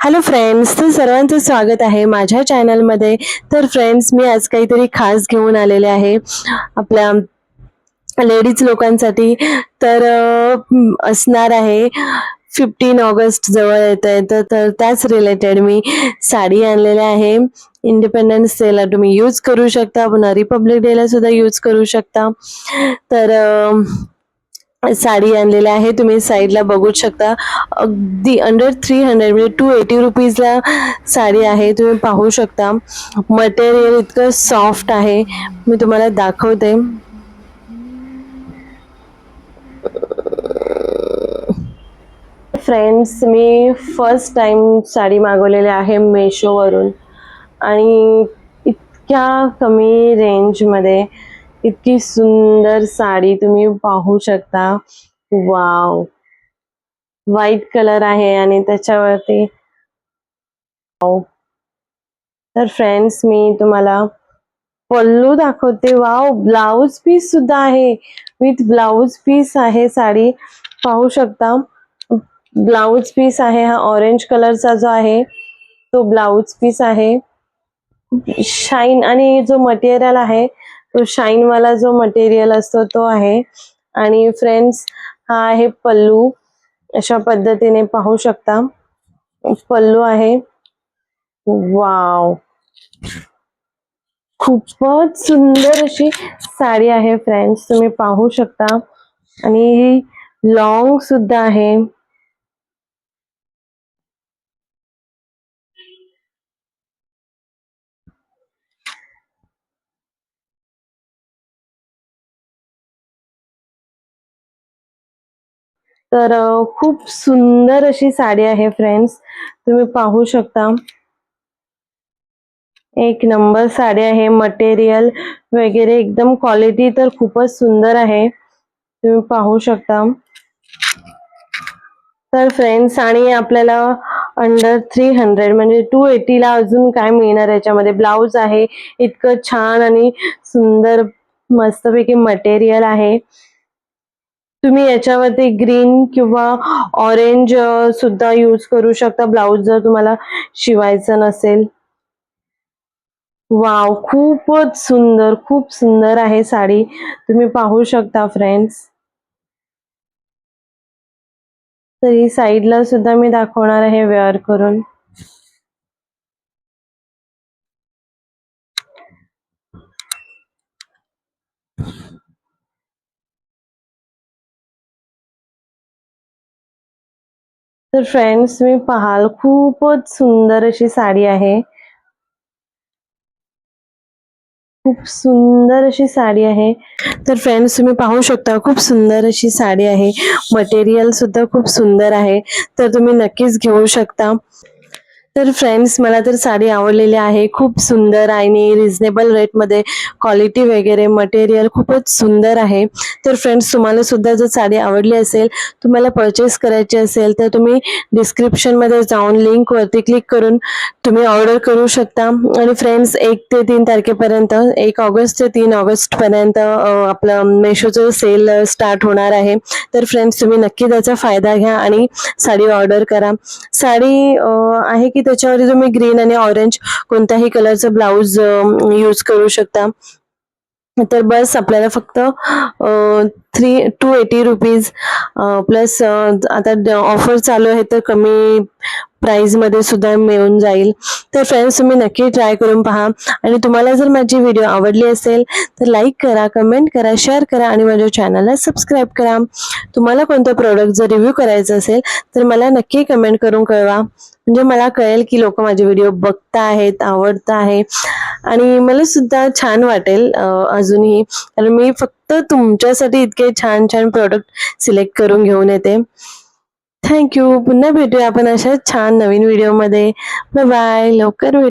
Hello friends तर सर्वांचं स्वागत आहे माझ्या चॅनलमध्ये तर फ्रेंड्स मी आज काहीतरी खास घेऊन आलेले आहे. आपल्या लेडीज लोकांसाठी. तर असणार आहे. फिफ्टीन ऑगस्ट जवळ येत आहे. तर तर त्याच रिलेटेड मी साडी आणलेल्या आहे. इंडिपेंडन्स डेला तुम्ही यूज करू शकता. पुन्हा रिपब्लिक डेला सुद्धा यूज करू शकता. तर साडी आणलेली आहे. तुम्ही साईडला बघू शकता. अगदी अंडर थ्री हंड्रेड म्हणजे टू एटी रुपीजला साडी आहे. तुम्ही पाहू शकता. मटेरियल इतकं सॉफ्ट आहे. मी तुम्हाला दाखवते. फ्रेंड्स मी फर्स्ट टाइम साडी मागवलेली आहे मेशोवरून आणि इतक्या कमी रेंजमध्ये इतकी सुंदर साडी तुम्ही पाहू शकता. वाव. व्हाईट कलर आहे आणि त्याच्यावरती तर फ्रेंड्स मी तुम्हाला पल्लू दाखवते. वाव ब्लाउज पीस सुद्धा आहे. विथ ब्लाउज पीस आहे साडी. पाहू शकता. ब्लाउज पीस आहे. हा ऑरेंज कलरचा जो आहे तो ब्लाउज पीस आहे. शाईन आणि जो मटेरियल आहे तो शाईन वाला जो मटेरियल असतो तो आहे. आणि फ्रेंड्स हा आहे पल्लू. अशा पद्धतीने पाहू शकता. पल्लू आहे. वाव खूपच सुंदर अशी साडी आहे फ्रेंड्स तुम्ही पाहू शकता. आणि लॉंग सुद्धा आहे. तर खूप सुंदर अशी साडी आहे फ्रेंड्स तुम्ही पाहू शकता. एक नंबर साडी आहे मटेरियल वगैरे. एकदम क्वालिटी तर खूपच सुंदर आहे. तुम्ही पाहू शकता. तर फ्रेंड्स आणि आपल्याला अंडर थ्री हंड्रेड म्हणजे टू एटीला अजून काय मिळणार याच्यामध्ये? ब्लाऊज आहे इतकं छान आणि सुंदर मस्तपैकी मटेरियल आहे. तुम्ही याच्यावरती ग्रीन किंवा ऑरेंज सुद्धा यूज करू शकता. ब्लाऊज जर तुम्हाला शिवायचं नसेल. वाव खूपच सुंदर खूप सुंदर आहे साडी. तुम्ही पाहू शकता फ्रेंड्स तर ही साईडला सुद्धा मी दाखवणार आहे वेअर करून. तर फ्रेंड्स तुम्ही पाहाल खूपच सुंदर अशी साडी आहे. खूप सुंदर अशी साडी आहे. तर फ्रेंड्स तुम्ही पाहू शकता खूप सुंदर अशी साडी आहे. मटेरियल सुद्धा खूप सुंदर आहे. तर तुम्ही नक्कीच घेऊ शकता. तर फ्रेंड्स मला तर साडी आवडलेली आहे. खूप सुंदर आणि रिझनेबल रेटमध्ये क्वालिटी वगैरे मटेरियल खूपच सुंदर आहे. तर फ्रेंड्स तुम्हाला सुद्धा जर साडी आवडली असेल तुम्हाला परचेस करायची असेल तर तुम्ही डिस्क्रिप्शनमध्ये जाऊन लिंकवरती क्लिक करून तुम्ही ऑर्डर करू शकता. आणि फ्रेंड्स एक ते तीन तारखेपर्यंत एक ऑगस्ट ते तीन ऑगस्टपर्यंत आपलं मेशोचं सेल स्टार्ट होणार आहे. तर फ्रेंड्स तुम्ही नक्की त्याचा फायदा घ्या आणि साडी ऑर्डर करा. साडी आहे की त्याच्यावरती तुम्ही ग्रीन आणि ऑरेंज कोणत्याही कलरचा ब्लाऊज यूज करू शकता. तर बस आपल्याला फक्त three two eighty rupees plus आता ऑफर चालू आहे तर कमी प्राईजमध्ये सुद्धा मिळून जाईल. तर फ्रेंड्स तुम्ही नक्की ट्राय करून पहा. आणि तुम्हाला जर माझी व्हिडिओ आवडली असेल तर लाईक करा कमेंट करा शेअर करा आणि माझ्या चॅनलला सबस्क्राईब करा. तुम्हाला कोणतं प्रोडक्ट जर रिव्ह्यू करायचं असेल तर मला नक्की कमेंट करून कळवा. म्हणजे मला कळेल की लोक माझे व्हिडिओ बघता आहेत आवडता आहे आणि मला सुद्धा छान वाटेल अजूनही. कारण मी फक्त तुमच्यासाठी इतके छान छान प्रोडक्ट सिलेक्ट करून घेऊन येते. थँक्यू पुन्हा भेटूया आपण अशाच छान नवीन व्हिडिओमध्ये बाय बाय लवकर भेटू.